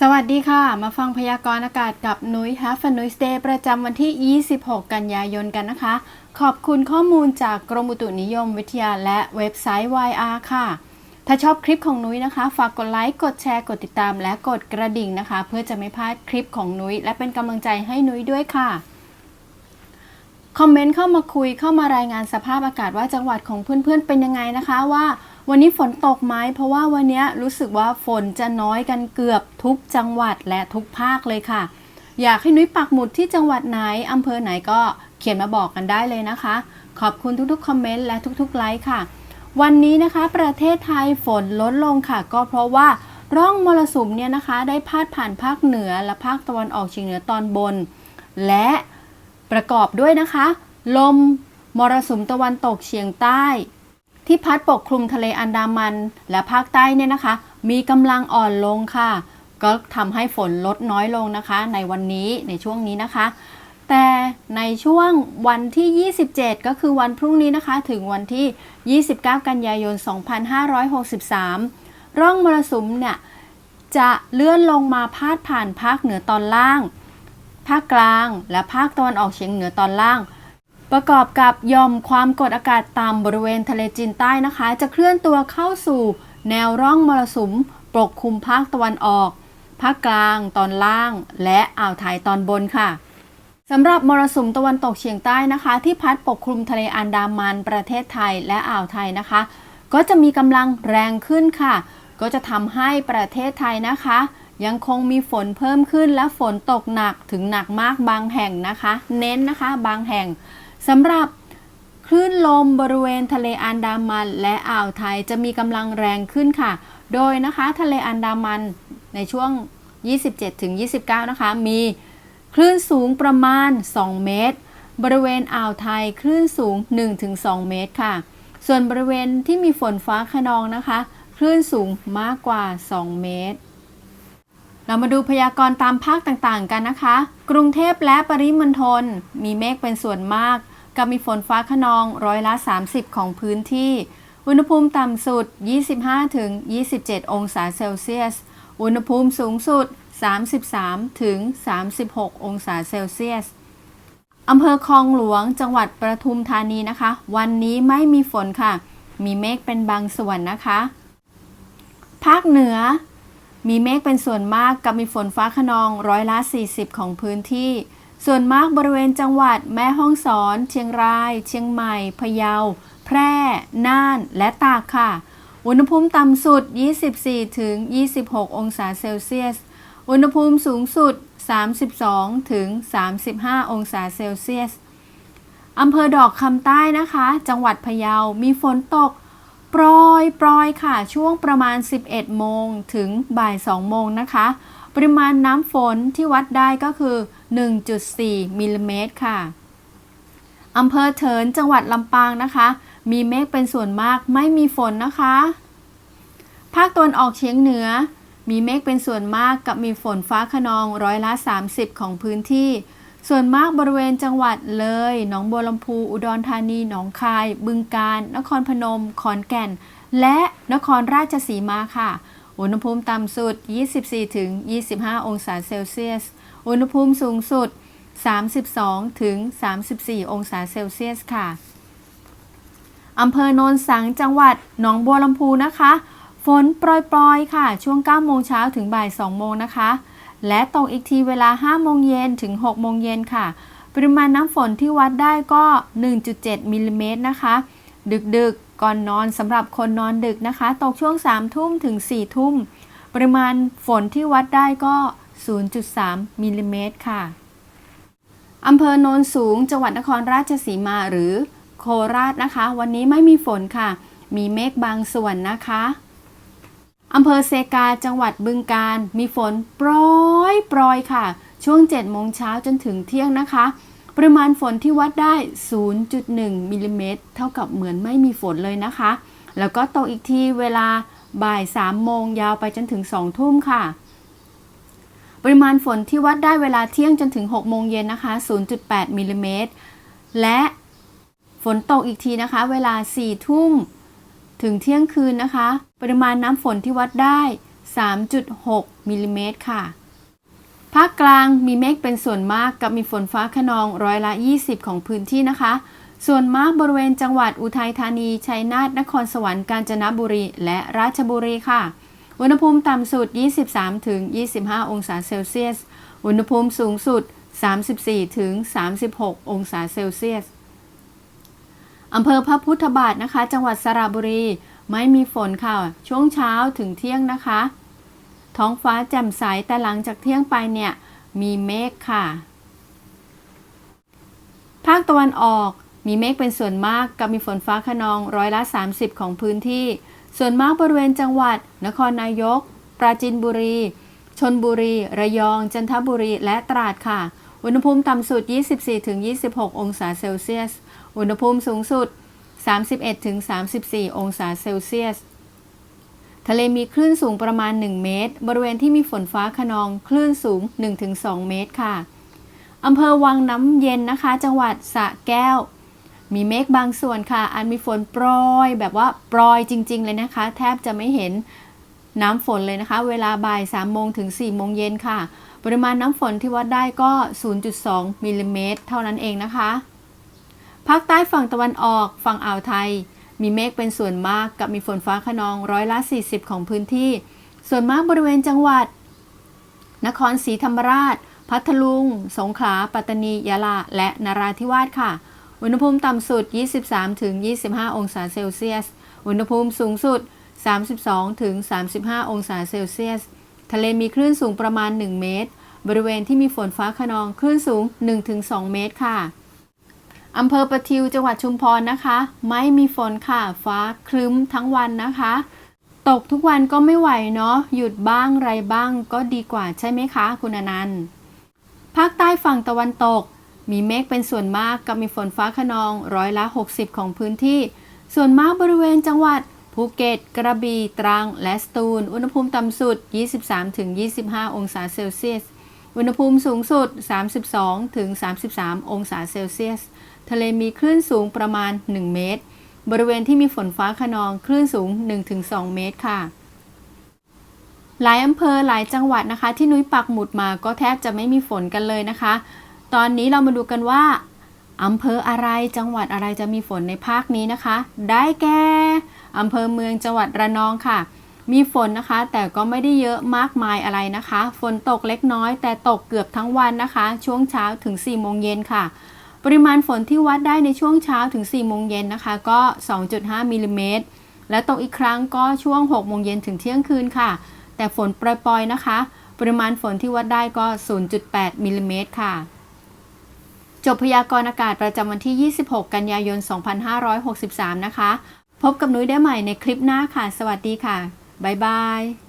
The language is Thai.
สวัสดีค่ะ มาฟังพยากรณ์อากาศกับนุ้ย Have a Nice Day ประจำวันที่ 26 กันยายนกันนะคะ ขอบคุณข้อมูลจากกรมอุตุนิยมวิทยาและเว็บไซต์ YR ค่ะ ถ้าชอบคลิปของนุ้ยนะคะ ฝากกดไลค์ กดแชร์ กดติดตามและกดกระดิ่งนะคะ เพื่อจะไม่พลาดคลิปของนุ้ยและเป็นกำลังใจให้นุ้ยด้วยค่ะคอมเมนต์เข้ามาคุยเข้ามารายงานสภาพอากาศว่าจังหวัดของเพื่อนๆเป็นยังไงนะคะว่า วันนี้ฝนตกไหมเพราะว่าวันนี้รู้สึกว่าฝนจะน้อยกันเกือบทุกจังหวัดและทุกภาคเลยค่ะ อยากให้นุ้ยปักหมุดที่จังหวัดไหนอำเภอไหนก็เขียนมาบอกกันได้เลยนะคะ ขอบคุณทุกๆคอมเมนต์และทุกๆไลค์ค่ะ วันนี้นะคะประเทศไทยฝนลดลงค่ะ ก็เพราะว่าร่องมรสุมเนี่ยนะคะได้พาดผ่านภาคเหนือและภาคตะวันออกเฉียงเหนือตอนบน และประกอบด้วยนะคะ ลมมรสุมตะวันตกเฉียงใต้ ที่พัดปกคลุมทะเลอันดามัน และภาคใต้เนี่ยนะคะ มีกำลังอ่อนลงค่ะ ก็ทำให้ฝนลดน้อยลงนะคะ ในวันนี้ในช่วงนี้นะคะ แต่ในช่วงวันที่ 27 ก็คือวันพรุ่งนี้นะคะ ถึงวันที่ 29 กันยายน 2563 ร่องมรสุมเนี่ยจะเลื่อนลงมาพาดผ่านภาคเหนือตอนล่าง ภาคกลาง และภาคตะวันออกเฉียงเหนือตอนล่าง ประกอบกับย่อมความกดอากาศต่ำบริเวณทะเลจีนใต้นะคะ จะเคลื่อนตัวเข้าสู่แนวร่องมรสุมปกคลุมภาคตะวันออก ภาคกลาง ตอนล่าง และอ่าวไทยตอนบนค่ะสำหรับมรสุมตะวันตกเฉียงใต้นะคะ ที่พัดปกคลุมทะเลอันดามันประเทศไทยและอ่าวไทยนะคะ ก็จะมีกำลังแรงขึ้นค่ะ ก็จะทำให้ประเทศไทยนะคะ ยังคงมีฝนเพิ่มขึ้นและฝนตกหนักถึงหนักมากบางแห่งนะคะ เน้นนะคะบางแห่ง สำหรับคลื่นลมบริเวณทะเลอันดามัน และอ่าวไทยจะมีกำลังแรงขึ้นค่ะ โดยนะคะทะเลอันดามันในช่วง 27-29 นะคะ มีคลื่นสูงประมาณ 2 เมตร บริเวณอ่าวไทยคลื่นสูง 1-2 เมตรค่ะ ส่วนบริเวณที่มีฝนฟ้าขนองนะคะ คลื่นสูงมากกว่า 2 เมตร เรามาดูพยากรณ์ตามภาคต่างๆกันนะคะ กรุงเทพและปริมณฑลมีเมฆเป็นส่วนมาก กับมีฝนฟ้าขนองร้อยละ 30 ของพื้นที่ อุณหภูมิต่ำสุด 25-27 องศาเซลเซียส อุณหภูมิสูงสุด 33-36 องศาเซลเซียสอำเภอคลองหลวงจังหวัดประทุมธานีนะคะ วันนี้ไม่มีฝนค่ะ มีเมฆเป็นบางส่วนนะคะ ภาคเหนือ มีเมฆเป็นส่วนมากกับมีฝนฟ้าขนองร้อยละ 40 ของพื้นที่ ส่วนมากบริเวณจังหวัดแม่ฮ่องสอน เชียงราย เชียงใหม่ พะเยา แพร่ น่าน และตากค่ะ อุณหภูมิต่ำสุด 24 ถึง 26 องศาเซลเซียส อุณหภูมิสูงสุด 32 ถึง 35 องศาเซลเซียส อำเภอดอกคำใต้นะคะ จังหวัดพะเยา มีฝนตกปรอยปรอยค่ะ ช่วงประมาณ 11 โมงถึงบ่าย 2 โมงนะคะ ปริมาณน้ำฝนที่วัดได้ก็คือ 1.4มิลลิเมตรค่ะอำเภอเถินจังหวัดลำปางนะคะ มีเมฆเป็นส่วนมากไม่มีฝนนะคะ ภาคตะวันออกเฉียงเหนือ มีเมฆเป็นส่วนมากกับมีฝนฟ้าขนองร้อยละ 30 ของพื้นที่ ส่วนมากบริเวณจังหวัดเลย หนองบัวลำพู อุดรธานี หนองคาย บึงกาฬ นครพนม ขอนแก่น และนครราชสีมาค่ะ อุณหภูมิต่ำสุด 24-25 องศาเซลเซียส อุณหภูมิสูงสุด 32ถึง34 องศาเซลเซียสค่ะอำเภอโนนสังจังหวัดหนองบัวลำพูนะคะ ฝนโปรยๆ ค่ะ ช่วง 9 โมงเช้าถึงบ่าย 2 โมงนะคะ และตกอีกทีเวลา 5 โมงเย็นถึง 6 โมงเย็นค่ะ ปริมาณน้ำฝนที่วัดได้ก็ 1.7 มิลลิเมตรนะคะ ดึกๆก่อนนอนสำหรับคนนอนดึกนะคะ ตกช่วง 3 ทุ่มถึง 4 ทุ่ม ปริมาณฝนที่วัดได้ก็ 0.3 มิลลิเมตรค่ะ อำเภอโนนสูง จังหวัดนครราชสีมาหรือโคราชนะคะ วันนี้ไม่มีฝนค่ะ มีเมฆบางส่วนนะคะ อำเภอเซกา จังหวัดบึงกาฬมีฝนโปรยโปรยค่ะ ช่วง 7 โมงเช้าจนถึงเที่ยงนะคะ ปริมาณฝนที่วัดได้ 0.1 มิลลิเมตร เท่ากับเหมือนไม่มีฝนเลยนะคะ แล้วก็ตกอีกทีเวลาบ่าย 3 โมงยาวไปจนถึง 2 ทุ่มค่ะ ปริมาณฝนที่วัดได้เวลาเที่ยงจนถึง 6 โมงเย็นนะคะ 0.8มิลลิเมตร และฝนตกอีกทีนะคะ เวลา 4 ทุ่มถึงเที่ยงคืนนะคะ ปริมาณน้ำฝนที่วัดได้ 3.6มิลลิเมตรค่ะ ภาคกลางมีเมฆเป็นส่วนมากกับมีฝนฟ้าขนองร้อยละ 20 ของพื้นที่นะคะ ส่วนมากบริเวณจังหวัดอุทัยธานี ชัยนาท นครสวรรค์ กาญจนบุรี และราชบุรีค่ะ อุณหภูมิต่ำสุด 23-25 องศาเซลเซียส อุณหภูมิสูงสุด 34-36 องศาเซลเซียสอำเภอพระพุทธบาทนะคะ จังหวัดสระบุรี ไม่มีฝนค่ะ ช่วงเช้าถึงเที่ยงนะคะ ท้องฟ้าแจ่มใส แต่หลังจากเที่ยงไปเนี่ย มีเมฆค่ะ ภาคตะวันออก มีเมฆเป็นส่วนมาก กับมีฝนฟ้าขนองร้อยละ 30 ของพื้นที่ ส่วนมากบริเวณจังหวัด นครนายก ปราจีนบุรี ชนบุรี ระยอง จันทบุรี และตราดค่ะ อุณหภูมิต่ำสุด 24-26 องศาเซลเซียส อุณหภูมิสูงสุด 31-34 องศาเซลเซียส ทะเลมีคลื่นสูงประมาณ 1 เมตร บริเวณที่มีฝนฟ้าขนอง คลื่นสูง 1-2 เมตรค่ะอำเภอวังน้ำเย็นนะคะ จังหวัดสระแก้ว มีเมฆบางส่วนค่ะ อันมีฝนโปรยแบบว่าโปรยจริง ๆ เลยนะคะ แทบจะไม่เห็นน้ำฝนเลยนะคะ เวลาบ่าย3โมงถึง4โมงเย็นค่ะ ปริมาณน้ำฝนที่วัดได้ก็ 0.2มิลลิเมตรเท่านั้นเองนะคะ ภาคใต้ฝั่งตะวันออก ฝั่งอ่าวไทย มีเมฆเป็นส่วนมากกับมีฝนฟ้าขนองร้อยละ 40 ของพื้นที่ ส่วนมากบริเวณจังหวัด นครศรีธรรมราช พัทลุง สงขลา ปัตตานี ยะลา และนราธิวาสค่ะ อุณหภูมิต่ำสุด 23-25 องศาเซลเซียส อุณหภูมิสูงสุด 32-35 องศาเซลเซียส ทะเลมีคลื่นสูงประมาณ 1 เมตร บริเวณที่มีฝนฟ้าขนองคลื่นสูง 1-2 เมตรค่ะอำเภอประทิวจังหวัดชุมพรนะคะ ไม่มีฝนค่ะ ฟ้าครึ้มทั้งวันนะคะ ตกทุกวันก็ไม่ไหวเนาะ หยุดบ้างไรบ้างก็ดีกว่าใช่ไหมคะ คุณอนันต์ ภาคใต้ฝั่งตะวันตก มีเมฆเป็นส่วนมากกับมีฝนฟ้าขนองร้อยละ 60 ของพื้นที่ ส่วนมากบริเวณจังหวัดภูเก็ต กระบี่ ตรัง และสตูล อุณหภูมิต่ำสุด 23-25 องศาเซลเซียส อุณหภูมิสูงสุด 32-33 องศาเซลเซียส ทะเลมีคลื่นสูงประมาณ 1 เมตร บริเวณที่มีฝนฟ้าขนองคลื่นสูง 1-2 เมตรค่ะ หลายอำเภอหลายจังหวัดนะคะ ที่นุ้ยปักหมุดมาก็แทบจะไม่มีฝนกันเลยนะคะ ตอนนี้เรามาดูกันว่าอำเภออะไรจังหวัดอะไรจะมีฝนในภาคนี้นะคะ ได้แก่อำเภอเมืองจังหวัดระนองค่ะ มีฝนนะคะ แต่ก็ไม่ได้เยอะมากมายอะไรนะคะ ฝนตกเล็กน้อย แต่ตกเกือบทั้งวันนะคะ ช่วงเช้าถึง4โมงเย็นค่ะ ปริมาณฝนที่วัดได้ในช่วงเช้าถึง4โมงเย็นนะคะ ก็ 2.5มิลลิเมตรและตกอีกครั้งก็ช่วง6โมงเย็นถึงเที่ยงคืนค่ะ แต่ฝนปล่อยๆนะคะ ปริมาณฝนที่วัดได้ก็ 0.8มิลลิเมตรค่ะ จบพยากรณ์อากาศประจำวันที่ 26 กันยายน 2563 นะคะ พบกับนุ้ยได้ใหม่ในคลิปหน้าค่ะ สวัสดีค่ะ บ๊ายบาย